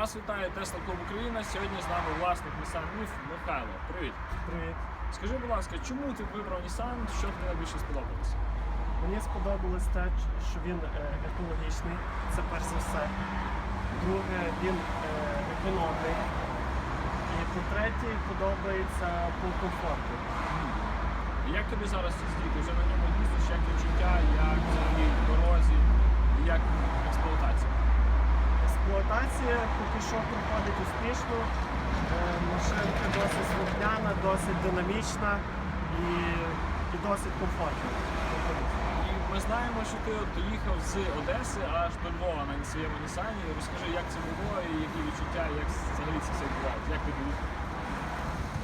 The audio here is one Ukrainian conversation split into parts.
Вас вітає Тесла Клуб Україна. Сьогодні з нами власник Nissan Leaf Михайло. Привіт. Привіт. Скажи, будь ласка, чому ти вибрав Nissan? Що тобі найбільше сподобалося? Мені сподобалось те, що він е, екологічний, це перш за все. Друге, він е, економний. І по-третє, подобається по комфорту. Як тобі зараз їздити? Вже на ньому їздиш, як відчуття, як взагалі в дорозі, і як експлуатація? Експлуатація поки що проходить успішно. Е, машинка досить слухняна, досить динамічна і, і досить комфортна. І ми знаємо, що ти от доїхав з Одеси аж до Львова на своєму Нісані. Розкажи, як це було і які відчуття, як взагалі це все відбувається? Як ти доїхав?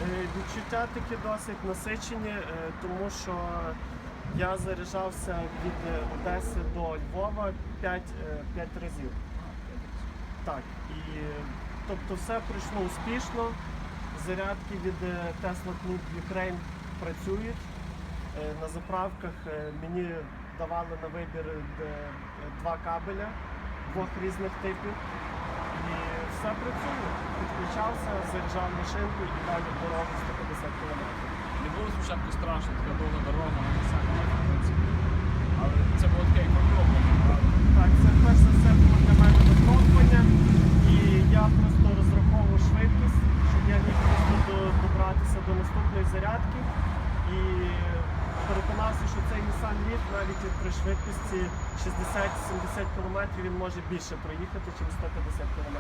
Е, Відчуття такі досить насичені, е, тому що я заряджався від Одеси до Львова 5, 5 разів. Так, і тобто все пройшло успішно. Зарядки від е, Tesla Club Ukraine працюють. Е, На заправках е, мені давали на вибір два кабеля двох різних типів. І все працює. Підключався, заряджав машинку і далі дорогу 150 км. Не було спочатку страшно, така довга дорога. Але це було таке як. Так, це перш за все було для мене випробування. І я просто розраховував швидкість, щоб я міг просто до- добратися до наступної зарядки. І переконався, що цей Nissan Leaf навіть при швидкості 60-70 км він може більше проїхати, ніж 150 км.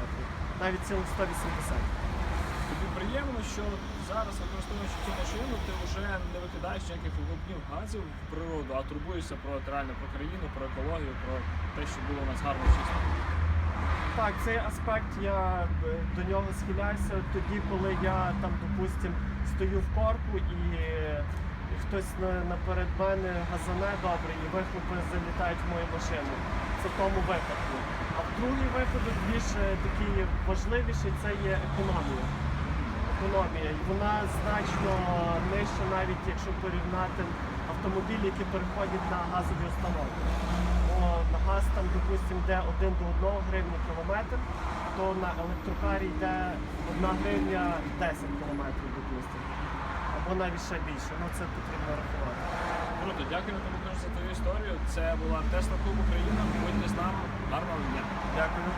Навіть цілих 180 Тобі приємно, що зараз використовуючи цю машину, ти вже не викидаєш ніяких вихлопних газів в природу, а турбуєшся про реально про країну, про екологію, про те, що було у нас гарно чисто. Так, цей аспект я е, до нього схиляюся тоді, коли я там, допустим, стою в корку і, і хтось на, наперед мене газане добре і вихлопи залітають в мою машину. Це в тому випадку. А в другий випадок більш е, такий важливіший це є економія. Економія. І вона значно нижча, навіть якщо порівняти автомобілі, які переходять на газові установки. Бо на газ там, допустимо, йде 1 до 1 гривні кілометр, то на електрокарі йде 1 гривня 10 кілометрів, допустимо. Або навіть ще більше. Ну це потрібно рахувати. Круто, дякую тобі дуже за твою історію. Це була Тесла Клуб Україна. Будьте з нами. Гарного дня. Дякую.